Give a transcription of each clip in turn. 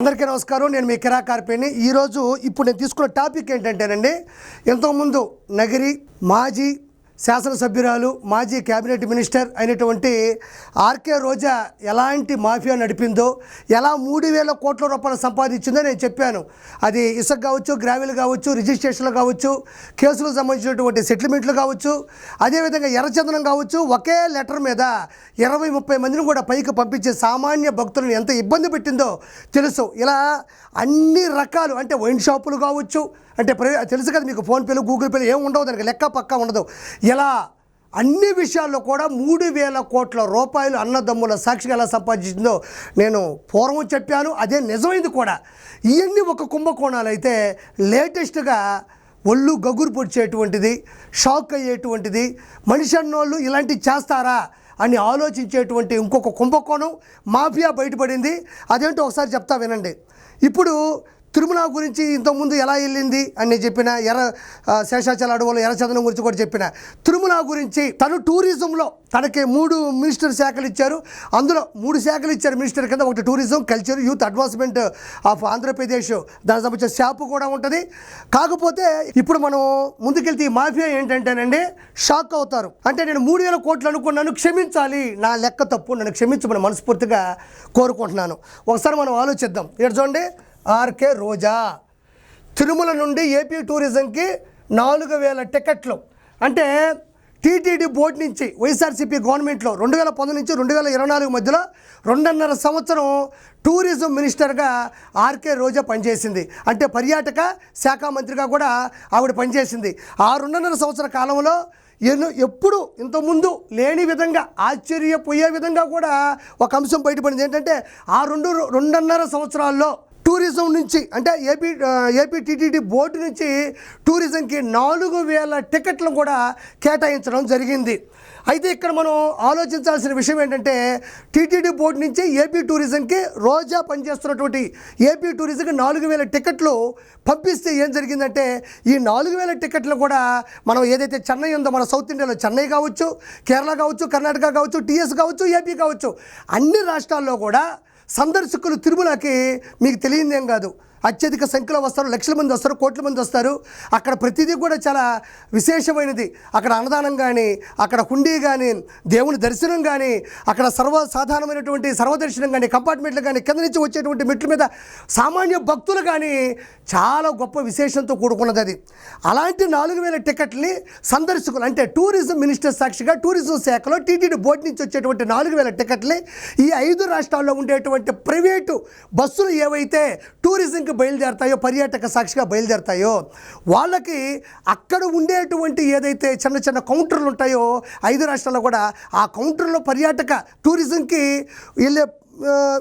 అందరికీ నమస్కారం. నేను మీ కిరాకార్పేని ఈరోజు ఇప్పుడు నేను తీసుకున్న టాపిక్ ఏంటంటేనండి ఎంతోముందు నగిరి మాజీ శాసనసభ్యురాలు మాజీ కేబినెట్ మినిస్టర్ అయినటువంటి ఆర్కే రోజా ఎలాంటి మాఫియా నడిపిందో ఎలా మూడు వేల కోట్ల రూపాయలు సంపాదించిందో నేను చెప్పాను. అది ఇసుక కావచ్చు గ్రావెల్ కావచ్చు రిజిస్ట్రేషన్లు కావచ్చు కేసులకు సంబంధించినటువంటి సెటిల్మెంట్లు కావచ్చు అదేవిధంగా ఎర్రచందనం కావచ్చు ఒకే లెటర్ మీద ఇరవై ముప్పై మందిని కూడా పైకి పంపించే సామాన్య భక్తులను ఎంత ఇబ్బంది పెట్టిందో తెలుసు. ఇలా అన్ని రకాలు అంటే వైన్ షాపులు కావచ్చు అంటే తెలుసు కదా మీకు ఫోన్పేలు గూగుల్ పేలు ఏం ఉండవు దానికి లెక్క పక్క ఉండదు. ఇలా అన్ని విషయాల్లో కూడా మూడు వేల కోట్ల రూపాయలు అన్నదమ్ముల సాక్షిగా ఎలా సంపాదించిందో నేను పూర్వం చెప్పాను అదే నిజమైంది కూడా. ఇవన్నీ ఒక కుంభకోణాలు అయితే లేటెస్ట్గా ఒళ్ళు గగురు పొడిచేటువంటిది షాక్ అయ్యేటువంటిది మనిషి అన్నోళ్ళు ఇలాంటివి చేస్తారా అని ఆలోచించేటువంటి ఇంకొక కుంభకోణం మాఫియా బయటపడింది. అదేంటో ఒకసారి చెప్తా వినండి. ఇప్పుడు తిరుమల గురించి ఇంతకుముందు ఎలా వెళ్ళింది అని నేను చెప్పిన ఎర్ర శేషాచల అడవులు ఎర్రచందనం గురించి కూడా చెప్పిన. తిరుమల గురించి తను టూరిజంలో తనకి మూడు మినిస్టర్ శాఖలు ఇచ్చారు. అందులో మూడు శాఖలు ఇచ్చారు మినిస్టర్ కింద. ఒకటి tourism culture youth advancement of Andhra Pradesh దానికి సంబంధించిన శాప్ కూడా ఉంటుంది. కాకపోతే ఇప్పుడు మనం ముందుకెళ్తే ఈ మాఫియా ఏంటంటేనండి షాక్ అవుతారు. అంటే నేను మూడు వేల కోట్లు అనుకున్నాను క్షమించాలి. నా లెక్క తప్పు నన్ను క్షమించమని మనస్ఫూర్తిగా కోరుకుంటున్నాను. ఒకసారి మనం ఆలోచిద్దాం. ఇక్కడ చూడండి ఆర్కే రోజా. తిరుమల నుండి ఏపీ టూరిజంకి నాలుగు వేల టికెట్లు అంటే టీటీడీ బోర్డు నుంచి వైఎస్ఆర్సీపీ గవర్నమెంట్లో రెండు వేల పంతొమ్మిది నుంచి రెండు వేల ఇరవై నాలుగు మధ్యలో రెండున్నర సంవత్సరం టూరిజం మినిస్టర్గా ఆర్కే రోజా పనిచేసింది. అంటే పర్యాటక శాఖ మంత్రిగా కూడా ఆవిడ పనిచేసింది. ఆ రెండున్నర సంవత్సర కాలంలో ఎన్నో ఎప్పుడు ఇంతకుముందు లేని విధంగా ఆశ్చర్యపోయే విధంగా కూడా ఒక అంశం బయటపడింది. ఏంటంటే ఆ రెండు రెండున్నర సంవత్సరాల్లో టూరిజం నుంచి అంటే ఏపీ ఏపీ టీటీడీ బోర్డు నుంచి టూరిజంకి నాలుగు వేల టికెట్లను కూడా కేటాయించడం జరిగింది. అయితే ఇక్కడ మనం ఆలోచించాల్సిన విషయం ఏంటంటే టీటీడీ బోర్డు నుంచి ఏపీ టూరిజంకి రోజా పనిచేస్తున్నటువంటి ఏపీ టూరిజంకి నాలుగు వేల టికెట్లు పంపిస్తే ఏం జరిగిందంటే ఈ నాలుగు వేల టికెట్లు కూడా మనం ఏదైతే చెన్నై ఉందో మన సౌత్ ఇండియాలో చెన్నై కావచ్చు కేరళ కావచ్చు కర్ణాటక కావచ్చు టీఎస్ కావచ్చు ఏపీ కావచ్చు అన్ని రాష్ట్రాల్లో కూడా సందర్శకులు తిరుమలకి మీకు తెలియదేం కాదు. అత్యధిక సంఖ్యలో వస్తారు లక్షల మంది వస్తారు కోట్ల మంది వస్తారు. అక్కడ ప్రతిదీ కూడా చాలా విశేషమైనది. అక్కడ అన్నదానం కానీ అక్కడ హుండీ కానీ దేవుని దర్శనం కానీ అక్కడ సర్వసాధారణమైనటువంటి సర్వదర్శనం కానీ కంపార్ట్మెంట్లు కానీ కింద నుంచి వచ్చేటువంటి మెట్ల మీద సామాన్య భక్తులు కానీ చాలా గొప్ప విశేషంతో కూడుకున్నది అది. అలాంటి నాలుగు వేల టికెట్ని సందర్శకులు అంటే టూరిజం మినిస్టర్ సాక్షిగా టూరిజం శాఖలో టీటీడీ బోర్డు నుంచి వచ్చేటువంటి నాలుగు వేల టికెట్ని ఈ ఐదు రాష్ట్రాల్లో ఉండేటువంటి ప్రైవేటు బస్సులు ఏవైతే టూరిజం టూరిజంకి బయలుదేరతాయో పర్యాటక సాక్షిగా బయలుదేరతాయో వాళ్ళకి అక్కడ ఉండేటువంటి ఏదైతే చిన్న చిన్న కౌంటర్లు ఉంటాయో ఐదు రాష్ట్రాల్లో కూడా ఆ కౌంటర్లో పర్యాటక టూరిజంకి వెళ్ళే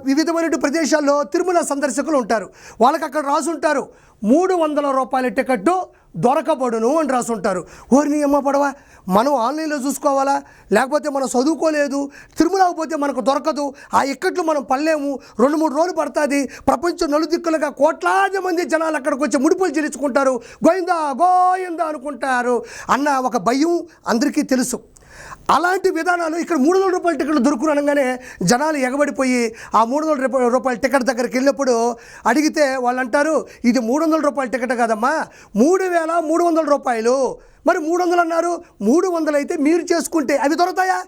వివిధమైన ప్రదేశాల్లో తిరుమల సందర్శకులు ఉంటారు. వాళ్ళకి అక్కడ రాసుంటారు మూడు వందల రూపాయల టికెట్టు దొరకబడును అని రాసుంటారు ఓరిని అమ్మ పడవ? మనం ఆన్లైన్లో చూసుకోవాలా? లేకపోతే మనం చదువుకోలేదు. తిరుమలకు పోతే మనకు దొరకదు. ఆ ఇక్కట్లు మనం పడలేము. రెండు మూడు రోజులు పడుతుంది. ప్రపంచం నలుదిక్కులుగా కోట్లాది మంది జనాలు అక్కడికి వచ్చి ముడుపులు చెల్లించుకుంటారు. గోయిందా గోయిందా అనుకుంటారు. అన్న ఒక భయం అందరికీ తెలుసు. అలాంటి విధానాలు ఇక్కడ మూడు వందల రూపాయల టికెట్లు దొరుకును అనగానే జనాలు ఎగబడిపోయి ఆ మూడు వందల రూపాయల టికెట్ దగ్గరికి వెళ్ళినప్పుడు అడిగితే వాళ్ళు అంటారు ఇది మూడు వందల రూపాయల టికెట్ కాదమ్మా మూడు వేల మూడు వందల రూపాయలు. మరి మూడు వందలు అన్నారు మూడు వందలు అయితే మీరు చేసుకుంటే అవి దొరుకుతాయా?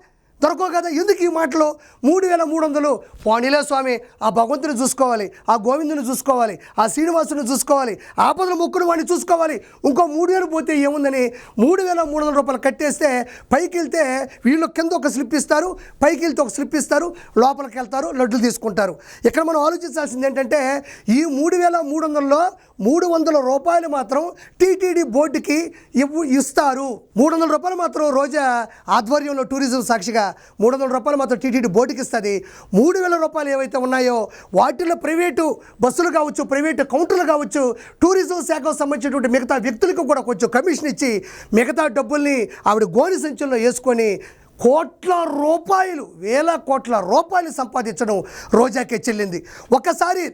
దొరకవు కదా? ఎందుకు ఈ మాటలు? మూడు వేల మూడు వందలు. పోనీలే స్వామి ఆ భగవంతుని చూసుకోవాలి ఆ గోవిందుని చూసుకోవాలి ఆ శ్రీనివాసుని చూసుకోవాలి ఆపదలు మొక్కుడు వాడిని చూసుకోవాలి. ఇంకో మూడు వేలు పోతే ఏముందని? మూడు వేల మూడు వందల రూపాయలు కట్టేస్తే పైకి వెళ్తే వీళ్ళు కింద ఒక స్లిప్ ఇస్తారు పైకి వెళ్తే ఒక స్లిప్ ఇస్తారు లోపలికి వెళ్తారు లడ్డులు తీసుకుంటారు. ఇక్కడ మనం ఆలోచించాల్సింది ఏంటంటే ఈ మూడు వేల మూడు వందల్లో మూడు వందల రూపాయలు మాత్రం టీటీడీ బోర్డుకి ఇవ్వు ఇస్తారు. మూడు వందల రూపాయలు మాత్రం రోజా ఆధ్వర్యంలో టూరిజం సాక్షిగా మూడు వందల రూపాయలు మాత్రం టీటీడీ బోర్డుకి ఇస్తుంది మూడు వేల రూపాయలు ఏవైతే ఉన్నాయో వాటిలో ప్రైవేటు బస్సులు కావచ్చు ప్రైవేటు కౌంటర్లు కావచ్చు టూరిజం శాఖకు సంబంధించినటువంటి మిగతా వ్యక్తులకు కూడా కొంచెం కమిషన్ ఇచ్చి మిగతా డబ్బుల్ని ఆవిడ గోని సంచుల్లో వేసుకొని కోట్ల రూపాయలు వేల కోట్ల రూపాయలు సంపాదించడం రోజాకే చెల్లింది. ఒక్కసారి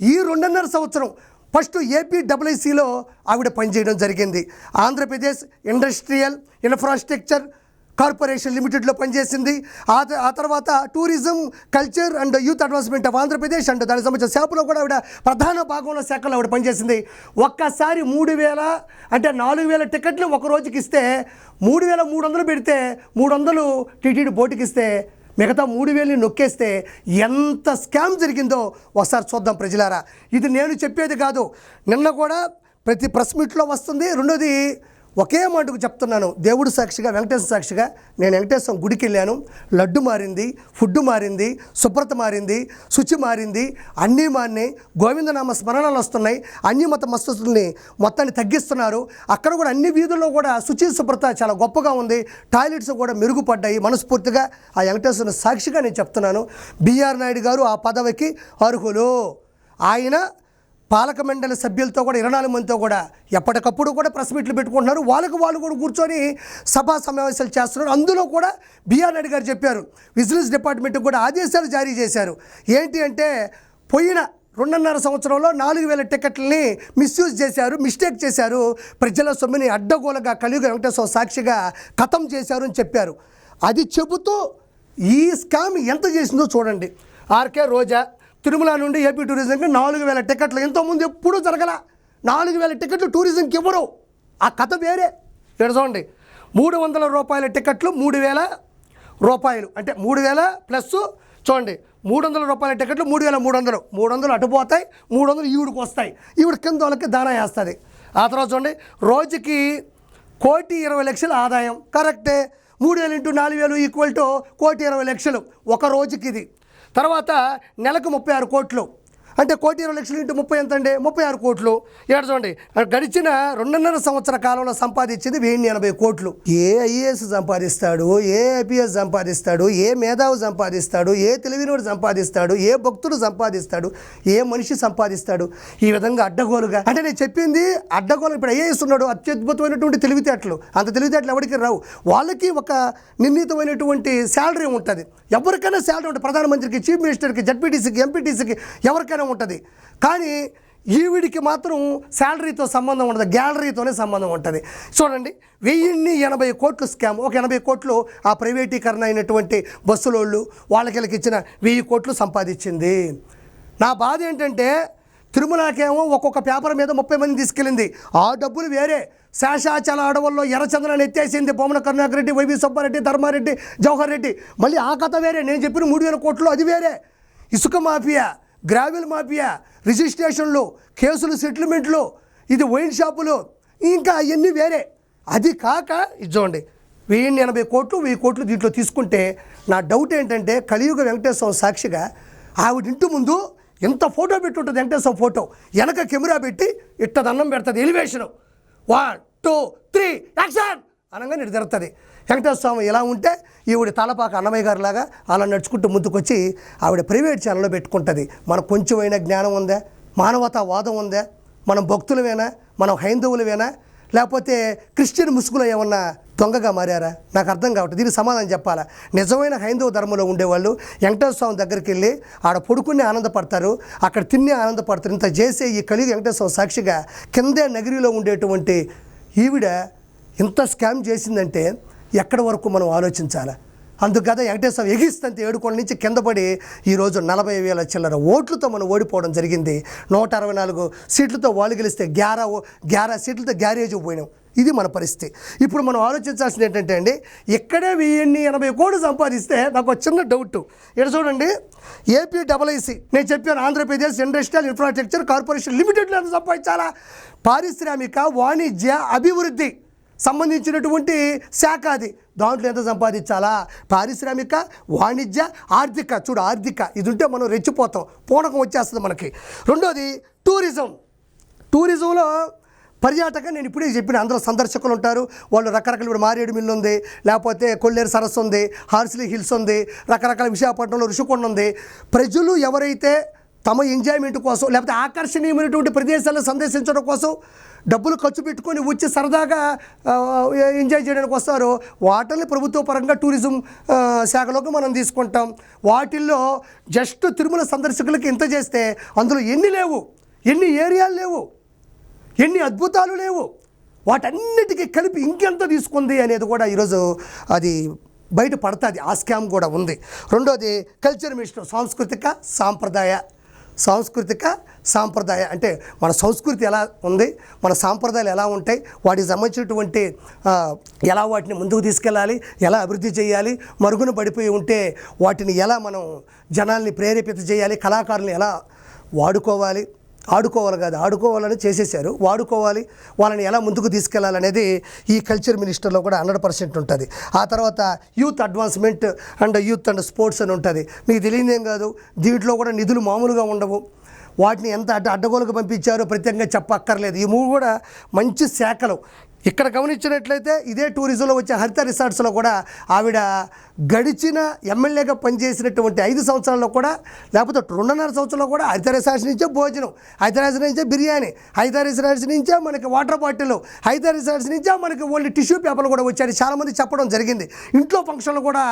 ఈ రెండున్నర సంవత్సరం ఫస్ట్ ఏపీ డబ్ల్యూసీలో ఆవిడ పనిచేయడం జరిగింది. ఆంధ్రప్రదేశ్ ఇండస్ట్రియల్ ఇన్ఫ్రాస్ట్రక్చర్ కార్పొరేషన్ లిమిటెడ్లో పనిచేసింది. ఆ ఆ తర్వాత tourism culture and youth advancement of Andhra Pradesh and దానికి సంబంధించిన శాఖలో కూడా ఆవిడ ప్రధాన భాగంలో శాఖలో ఆవిడ పనిచేసింది. ఒక్కసారి మూడు వేల అంటే నాలుగు వేల టికెట్లు ఒక రోజుకి ఇస్తే మూడు వేల మూడు వందలు పెడితే మూడు వందలు టీటీడీ బోటుకి ఇస్తే మిగతా మూడు వేలు నొక్కేస్తే ఎంత స్కామ్ జరిగిందో ఒకసారి చూద్దాం ప్రజలారా. ఇది నేను చెప్పేది కాదు. నిన్న కూడా ప్రతి ప్రెస్ మీట్లో వస్తుంది. రెండోది ఒకే మాటకు చెప్తున్నాను. దేవుడు సాక్షిగా వెంకటేశ్వర సాక్షిగా నేను వెంకటేశ్వరం గుడికి వెళ్ళాను. లడ్డు మారింది ఫుడ్ మారింది శుభ్రత మారింది శుచి మారింది అన్నీ మారినాయి. గోవిందనామ స్మరణలు వస్తున్నాయి. అన్ని మత మస్తుల్ని మొత్తాన్ని తగ్గిస్తున్నారు. అక్కడ కూడా అన్ని వీధుల్లో కూడా శుచి శుభ్రత చాలా గొప్పగా ఉంది. టాయిలెట్స్ కూడా మెరుగుపడ్డాయి. మనస్ఫూర్తిగా ఆ వెంకటేశ్వర సాక్షిగా నేను చెప్తున్నాను. బీఆర్ నాయుడు గారు ఆ పదవికి అర్హులు. ఆయన పాలక మండలి సభ్యులతో కూడా ఇరవై నాలుగు మందితో కూడా ఎప్పటికప్పుడు కూడా ప్రెస్ మీట్లు పెట్టుకుంటున్నారు. వాళ్ళకు వాళ్ళు కూడా కూర్చొని సభా సమావేశాలు చేస్తున్నారు. అందులో కూడా బిఆర్ రెడ్డి గారు చెప్పారు. విజిలెన్స్ డిపార్ట్మెంట్కి కూడా ఆదేశాలు జారీ చేశారు. ఏంటి అంటే పోయిన రెండున్నర సంవత్సరంలో నాలుగు వేల టికెట్లని మిస్యూజ్ చేశారు మిస్టేక్ చేశారు. ప్రజల సొమ్ముని అడ్డగోలగా కలియుగ వెంకటేశ్వర సాక్షిగా కథం చేశారు అని చెప్పారు. అది చెబుతూ ఈ స్కామ్ ఎంత చేసిందో చూడండి. ఆర్కే రోజా తిరుమల నుండి ఏపీ టూరిజంకి నాలుగు వేల టికెట్లు ఇంతకుముందు ఎప్పుడూ జరగల. నాలుగు వేల టికెట్లు టూరిజంకి ఇవ్వరు. ఆ కథ వేరే. ఇక్కడ చూడండి. మూడు వందల రూపాయల టికెట్లు మూడు వేల రూపాయలు. అంటే మూడు వేల ప్లస్ చూడండి. మూడు వందల రూపాయల టికెట్లు మూడు వేల మూడు వందలు. మూడు వందలు అటుపోతాయి మూడు వందలు ఈవిడికి వస్తాయి. ఈవిడ కింద వాళ్ళకి దానా వేస్తుంది. ఆ తర్వాత చూడండి. రోజుకి కోటి ఇరవై లక్షల ఆదాయం. కరెక్టే. మూడు వేలు ఇంటూ నాలుగు వేలు ఈక్వల్ టు కోటి ఇరవై లక్షలు. ఒక రోజుకి ఇది. తర్వాత నెలకు ముప్పై ఆరు కోట్లు. అంటే కోటి ఇరవై లక్షలు ఇంటూ ముప్పై ఎంత అండి? ముప్పై ఆరు కోట్లు. ఇక్కడ చూడండి గడిచిన రెండున్నర సంవత్సర కాలంలో సంపాదించింది వెయ్యి ఎనభై కోట్లు. ఏ ఐఏఎస్ సంపాదిస్తాడు? ఏ ఐపీఎస్ సంపాదిస్తాడు? ఏ మేధావు సంపాదిస్తాడు? ఏ తెలివినోడు సంపాదిస్తాడు? ఏ భక్తుడు సంపాదిస్తాడు? ఏ మనిషి సంపాదిస్తాడు? ఈ విధంగా అడ్డగోలుగా. అంటే నేను చెప్పింది అడ్డగోలు ఇప్పుడు ఐఏఎస్ ఉన్నాడు అత్యద్భుతమైనటువంటి తెలివితేటలు. అంత తెలివితేటలు ఎవరికి రావు. వాళ్ళకి ఒక నిర్ణీతమైనటువంటి శాలరీ ఉంటుంది. ఎవరికైనా శాలరీ ఉంటుంది. ప్రధానమంత్రికి చీఫ్ మినిస్టర్కి జడ్పీటీసీకి ఎంపీటీసీకి ఎవరికైనా ఉంటుంది. కానీ ఈవిడికి మాత్రం శాలరీతో సంబంధం ఉండదు గ్యాలరీతోనే సంబంధం ఉంటుంది. చూడండి వెయ్యిన్ని ఎనభై కోట్లు స్కామ్. ఒక ఎనభై కోట్లు ఆ ప్రైవేటీకరణ అయినటువంటి బస్సులోళ్ళు వాళ్ళకి ఇచ్చిన వెయ్యి కోట్లు సంపాదించింది. నా బాధ ఏంటంటే తిరుమలకేమో ఒక్కొక్క పేపర్ మీద ముప్పై మంది తీసుకెళ్ళింది. ఆ డబ్బులు వేరే. శేషాచల అడవుల్లో ఎర్రచంద్రని ఎత్తేసింది బొమ్మన కరుణాకరెడ్డి వైవి సుబ్బారెడ్డి ధర్మారెడ్డి జవహర్ రెడ్డి మళ్ళీ ఆ కథ వేరే. నేను చెప్పిన మూడు వేల కోట్లు అది వేరే. ఇసుక మాఫియా. గ్రావెల్ మాఫియా రిజిస్ట్రేషన్లు కేసులు సెటిల్మెంట్లు ఇది వైన్ షాపులు ఇంకా అవన్నీ వేరే. అది కాక ఇది చూడండి వెయ్యి ఎనభై కోట్లు వెయ్యి కోట్లు దీంట్లో తీసుకుంటే నా డౌట్ ఏంటంటే కలియుగ వెంకటేశ్వర సాక్షిగా ఆవిడ ఇంటి ముందు ఎంత ఫోటో పెట్టుంటుంది వెంకటేశ్వర ఫోటో? వెనక కెమెరా పెట్టి ఇట్ట దండం పెడుతుంది elevation. One two three action! అనగానే ఇటు జరుగుతుంది వెంకటేశ్వర స్వామి ఎలా ఉంటే ఈవిడ తలపాక అన్నమయ్య గారు లాగా అలా నడుచుకుంటూ ముందుకొచ్చి ఆవిడ ప్రైవేట్ ఛానల్లో పెట్టుకుంటుంది. మనకు కొంచెమైనా జ్ఞానం ఉందా? మానవతావాదం ఉందా? మనం భక్తులమేనా? మనం హైందవులమేనా? లేకపోతే క్రిస్టియన్ ముసుగులో ఏమన్నా దొంగగా మారారా? నాకు అర్థం కావట్లేదు. దీనికి సమాధానం చెప్పాలా? నిజమైన హైందవ ధర్మంలో ఉండేవాళ్ళు వెంకటేశ్వర స్వామి దగ్గరికి వెళ్ళి ఆడ పడుకుని ఆనందపడతారు. అక్కడ తిని ఆనందపడతారు. ఇంత చేసే ఈ కలిగి వెంకటేశ్వర సాక్షిగా కిందే నగిరిలో ఉండేటువంటి ఈవిడ ఇంత స్కామ్ చేసిందంటే ఎక్కడి వరకు మనం ఆలోచించాలా? అందుకు కదా వెంకటేశ్వర ఎగిస్తంత ఏడుకోళ్ళ నుంచి కింద పడి ఈరోజు నలభై వేల చిల్లర ఓట్లతో మనం ఓడిపోవడం జరిగింది. నూట అరవై నాలుగు సీట్లతో వాళ్ళు గెలిస్తే గ్యారా ఓ- గ్యారా సీట్లతో గ్యారేజ్ పోయినాం. ఇది మన పరిస్థితి. ఇప్పుడు మనం ఆలోచించాల్సింది ఏంటంటే అండి ఇక్కడే వెయ్యిన్ని ఎనభై కోట్లు సంపాదిస్తే నాకు చిన్న డౌట్ ఇక్కడ చూడండి ఏపీ డబల్ఐసి నేను చెప్పాను ఆంధ్రప్రదేశ్ ఇండస్ట్రియల్ ఇన్ఫ్రాస్ట్రక్చర్ కార్పొరేషన్ లిమిటెడ్లో సంపాదించాలా? పారిశ్రామిక వాణిజ్య అభివృద్ధి. సంబంధించినటువంటి శాఖ అది. దాంట్లో ఎంత సంపాదించాలా? పారిశ్రామిక వాణిజ్య ఆర్థిక. చూడు ఆర్థిక. ఇది ఉంటే మనం రెచ్చిపోతాం. పూనకం వచ్చేస్తుంది మనకి. రెండోది టూరిజం. టూరిజంలో పర్యాటక నేను ఇప్పుడే చెప్పిన అందరూ సందర్శకులు ఉంటారు. వాళ్ళు రకరకాల ఇప్పుడు మారేడు మిల్లు ఉంది లేకపోతే కొల్లేరు సరస్సు ఉంది హార్సిలీ హిల్స్ ఉంది రకరకాల విశాఖపట్నంలో ఋషికొండ ఉంది. ప్రజలు ఎవరైతే తమ ఎంజాయ్మెంట్ కోసం లేకపోతే ఆకర్షణీయమైనటువంటి ప్రదేశాలను సందర్శించడం కోసం డబ్బులు ఖర్చు పెట్టుకొని వచ్చి సరదాగా ఎంజాయ్ చేయడానికి వస్తారు వాటిని ప్రభుత్వ పరంగా టూరిజం శాఖలోకి మనం తీసుకుంటాం. వాటిల్లో జస్ట్ తిరుమల సందర్శకులకి ఇంత చేస్తే అందులో ఎన్ని లేవు? ఎన్ని ఏరియాలు లేవు? ఎన్ని అద్భుతాలు లేవు? వాటన్నిటికీ కలిపి ఇంకెంత తీసుకుంది అనేది కూడా ఈరోజు అది బయట పడుతుంది. ఆ స్కామ్ కూడా ఉంది. రెండోది కల్చర్ మిషన్ సాంస్కృతిక సాంప్రదాయ సాంస్కృతిక సాంప్రదాయ అంటే మన సంస్కృతి ఎలా ఉంది మన సాంప్రదాయాలు ఎలా ఉంటాయి వాటికి సంబంధించినటువంటి ఎలా వాటిని ముందుకు తీసుకెళ్ళాలి ఎలా అభివృద్ధి చేయాలి మరుగున పడిపోయి ఉంటే వాటిని ఎలా మనం జనాల్ని ప్రేరేపిత చేయాలి కళాకారులను ఎలా వాడుకోవాలి ఆడుకోవాలి కాదు ఆడుకోవాలని చేసేసారు వాడుకోవాలి వాళ్ళని ఎలా ముందుకు తీసుకెళ్ళాలనేది ఈ కల్చర్ మినిస్టర్లో కూడా హండ్రెడ్ పర్సెంట్ ఉంటుంది. ఆ తర్వాత youth advancement and youth and sports అని ఉంటుంది. మీకు తెలియదేం కాదు దీంట్లో కూడా నిధులు మామూలుగా ఉండవు. వాటిని ఎంత అడ్డ అడ్డగోలకు పంపించారో ప్రత్యేకంగా చెప్పక్కర్లేదు. ఈ మూడు కూడా మంచి శాఖలు. ఇక్కడ గమనించినట్లయితే ఇదే టూరిజంలో వచ్చే హరిత రిసార్ట్స్లో కూడా ఆవిడ గడిచిన ఎమ్మెల్యేగా పనిచేసినటువంటి ఐదు సంవత్సరాల్లో కూడా లేకపోతే రెండున్నర సంవత్సరాల్లో కూడా హరిత రిసార్ట్స్ నుంచే భోజనం హరిత రిసార్ట్స్ నుంచే బిర్యానీ హరిత రిసార్ట్స్ నుంచే మనకి వాటర్ బాటిల్ హరిత రిసార్ట్స్ నుంచే మనకి ఓన్లీ టిష్యూ పేపర్లు కూడా వచ్చాయి చాలామంది చెప్పడం జరిగింది. ఇంట్లో ఫంక్షన్లు కూడా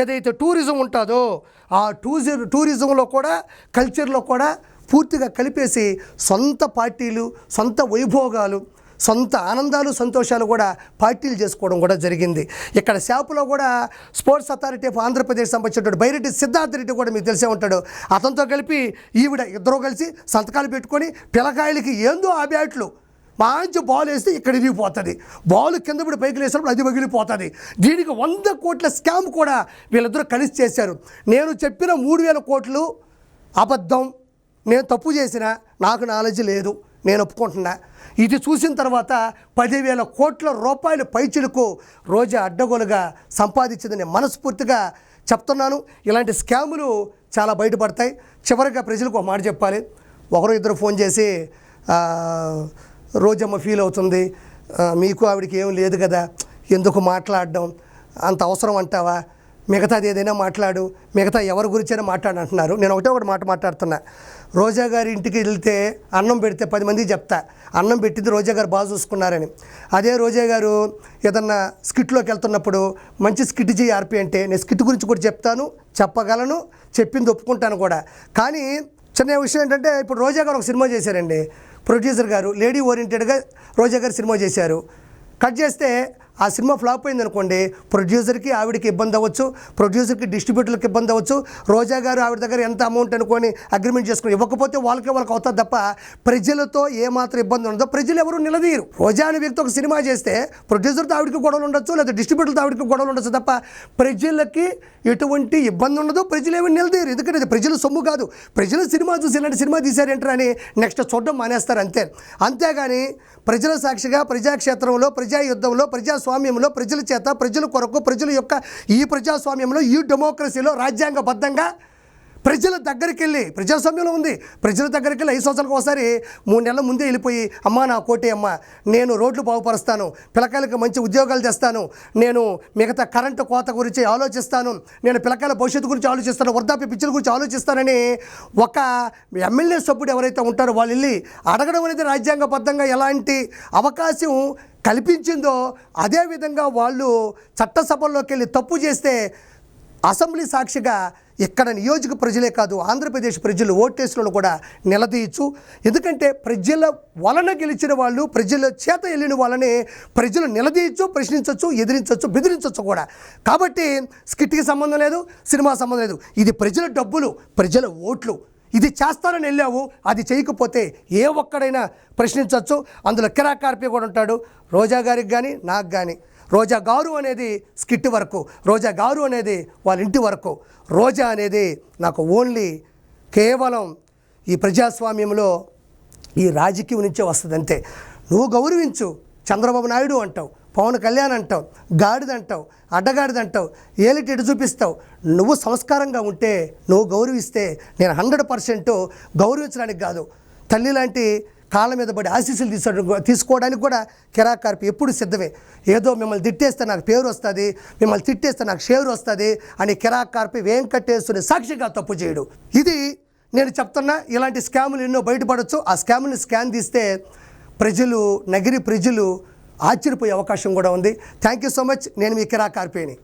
ఏదైతే టూరిజం ఉంటుందో ఆ టూజి టూరిజంలో కూడా కల్చర్లో కూడా పూర్తిగా కలిపేసి సొంత పార్టీలు సొంత వైభోగాలు సొంత ఆనందాలు సంతోషాలు కూడా పార్టీలు చేసుకోవడం కూడా జరిగింది. ఇక్కడ షాపులో కూడా స్పోర్ట్స్ అథారిటీ ఆఫ్ ఆంధ్రప్రదేశ్ సంబంధించినటువంటి బైరెడ్డి సిద్ధార్థ రెడ్డి కూడా మీకు తెలిసే ఉంటాడు. అతనితో కలిపి ఈవిడ ఇద్దరు కలిసి సంతకాలు పెట్టుకొని పిల్లకాయలకి ఏందో ఆ బ్యాట్లు. మంచి బాల్ వేస్తే ఇక్కడ ఇరిగిపోతుంది. బాల్ కింద పడి పైకి వేసినప్పుడు అది పగిలిపోతుంది. దీనికి వంద కోట్ల స్కామ్ కూడా వీళ్ళిద్దరూ కలిసి చేశారు. నేను చెప్పిన మూడు వేల కోట్లు అబద్ధం. నేను తప్పు చేసిన నాకు నాలెడ్జ్ లేదు నేను ఒప్పుకుంటున్నా. ఇది చూసిన తర్వాత పదివేల కోట్ల రూపాయల పైచులకు రోజా అడ్డగోలుగా సంపాదించిందని మనస్ఫూర్తిగా చెప్తున్నాను. ఇలాంటి స్కాములు చాలా బయటపడతాయి. చివరిగా ప్రజలకు ఒక మాట చెప్పాలి. ఒకరు ఇద్దరు ఫోన్ చేసి రోజమ్మ ఫీల్ అవుతుంది. మీకు ఆవిడకి ఏం లేదు కదా. ఎందుకు మాట్లాడడం? అంత అవసరం అంటావా? మిగతాది ఏదైనా మాట్లాడు మిగతా ఎవరి గురించైనా మాట్లాడు అంటున్నారు నేను ఒకటే ఒకటి మాట మాట్లాడుతున్నా. రోజా గారి ఇంటికి వెళ్తే అన్నం పెడితే పది మందికి చెప్తా. అన్నం పెట్టింది రోజా గారు బాగా చూసుకున్నారని. అదే రోజా గారు ఏదన్నా స్కిట్లోకి వెళ్తున్నప్పుడు మంచి స్కిట్ చేయి ఆర్పి అంటే నేను స్కిట్ గురించి కూడా చెప్తాను చెప్పగలను చెప్పింది ఒప్పుకుంటాను కూడా. కానీ చిన్న విషయం ఏంటంటే ఇప్పుడు రోజా గారు ఒక సినిమా చేశారండి. ప్రొడ్యూసర్ గారు లేడీ ఓరియంటెడ్గా రోజా గారు సినిమా చేశారు. కట్ చేస్తే ఆ సినిమా ఫ్లాప్ అయింది అనుకోండి ప్రొడ్యూసర్కి ఆవిడకి ఇబ్బంది అవ్వచ్చు ప్రొడ్యూసర్కి డిస్ట్రిబ్యూటర్కి ఇబ్బంది అవ్వచ్చు. రోజా గారు ఆవిడ దగ్గర ఎంత అమౌంట్ అనుకొని అగ్రిమెంట్ చేసుకుని ఇవ్వకపోతే వాళ్ళకే వాళ్ళకి అవుతుంది తప్ప ప్రజలతో ఏమాత్రం ఇబ్బంది ఉండదో. ప్రజలు ఎవరు నిలదీయరు. రోజా అనే వ్యక్తి ఒక సినిమా చేస్తే ప్రొడ్యూసర్తో ఆవిడకి గొడవలు ఉండొచ్చు లేదా డిస్ట్రిబ్యూటర్తో ఆవిడకి గొడవలు ఉండొచ్చు తప్ప ప్రజలకి ఎటువంటి ఇబ్బంది ఉండదు. ప్రజలు ఏమి నిలదీయరు. ఎందుకంటే ఇది ప్రజల సొమ్ము కాదు. ప్రజలు సినిమా చూసి ఇలాంటి సినిమా తీశారంటారు అని నెక్స్ట్ చూడడం మానేస్తారు అంతే. అంతేగాని ప్రజల సాక్షిగా ప్రజాక్షేత్రంలో ప్రజా యుద్ధంలో ప్రజా ప్రజాస్వామ్యంలో ప్రజల చేత ప్రజల కొరకు ప్రజల యొక్క ఈ ప్రజాస్వామ్యంలో ఈ డెమోక్రసీలో రాజ్యాంగబద్ధంగా ప్రజల దగ్గరికి వెళ్ళి ప్రజాస్వామ్యంలో ఉంది. ప్రజల దగ్గరికి వెళ్ళి ఐదు సంవత్సరాలకు ఒకసారి మూడు నెలల ముందే వెళ్ళిపోయి అమ్మా నా కోటి అమ్మ నేను రోడ్లు బాగుపరుస్తాను పిల్లకాయలకు మంచి ఉద్యోగాలు తెస్తాను నేను మిగతా కరెంటు కోత గురించి ఆలోచిస్తాను నేను పిల్లకాయల భవిష్యత్తు గురించి ఆలోచిస్తాను వృద్ధాప్య పిచ్చుల గురించి ఆలోచిస్తానని ఒక ఎమ్మెల్యే సభ్యుడు ఎవరైతే ఉంటారో వాళ్ళు వెళ్ళి అడగడం అనేది రాజ్యాంగబద్ధంగా ఎలాంటి అవకాశం కల్పించిందో అదేవిధంగా వాళ్ళు చట్టసభల్లోకి వెళ్ళి తప్పు చేస్తే అసెంబ్లీ సాక్షిగా ఇక్కడ నియోజక ప్రజలే కాదు ఆంధ్రప్రదేశ్ ప్రజలు ఓటేసులను కూడా నిలదీయచ్చు. ఎందుకంటే ప్రజల వలన గెలిచిన వాళ్ళు ప్రజల చేత వెళ్ళిన వాళ్ళని ప్రజలు నిలదీయచ్చు ప్రశ్నించవచ్చు ఎదిరించవచ్చు బెదిరించవచ్చు కూడా. కాబట్టి స్కిట్కి సంబంధం లేదు సినిమా సంబంధం లేదు. ఇది ప్రజల డబ్బులు ప్రజల ఓట్లు. ఇది చేస్తానని వెళ్ళావు అది చేయకపోతే ఏ ఒక్కడైనా ప్రశ్నించవచ్చు. అందులో కిరాకార్పి కూడా ఉంటాడు. రోజా గారికి కానీ నాకు కానీ రోజా గారు అనేది స్కిట్ వరకు. రోజా గారు అనేది వాళ్ళ ఇంటి వరకు. రోజా అనేది నాకు ఓన్లీ కేవలం ఈ ప్రజాస్వామ్యంలో ఈ రాజకీయం నుంచే వస్తుంది అంతే నువ్వు గౌరవించు. చంద్రబాబు నాయుడు అంటావు. పవన్ కళ్యాణ్ అంటావు గాడిదంటావు అడ్డగాడిదంటావు ఏలిటి ఎటు చూపిస్తావు? నువ్వు సంస్కారంగా ఉంటే నువ్వు గౌరవిస్తే నేను హండ్రెడ్ పర్సెంట్ గౌరవించడానికి కాదు. తల్లి లాంటి కాళ్ళ మీద పడి ఆశీస్సులు తీసుకోవడం తీసుకోవడానికి కూడా కిరాకార్పి ఎప్పుడు సిద్ధమే. ఏదో మిమ్మల్ని తిట్టేస్తే నాకు పేరు వస్తుంది మిమ్మల్ని తిట్టేస్తే నాకు షేరు వస్తుంది అని కిరాకార్పి వెంకటేశ్వరి సాక్షిగా తప్పు చేయడు. ఇది నేను చెప్తున్నా ఇలాంటి స్కాములు ఎన్నో బయటపడవచ్చు ఆ స్కాముని స్కాన్ తీస్తే ప్రజలు నగిరి ప్రజలు ఆశ్చర్యపోయే అవకాశం కూడా ఉంది. థ్యాంక్ యూ సో మచ్ నేను మీ కిరా కార్పేని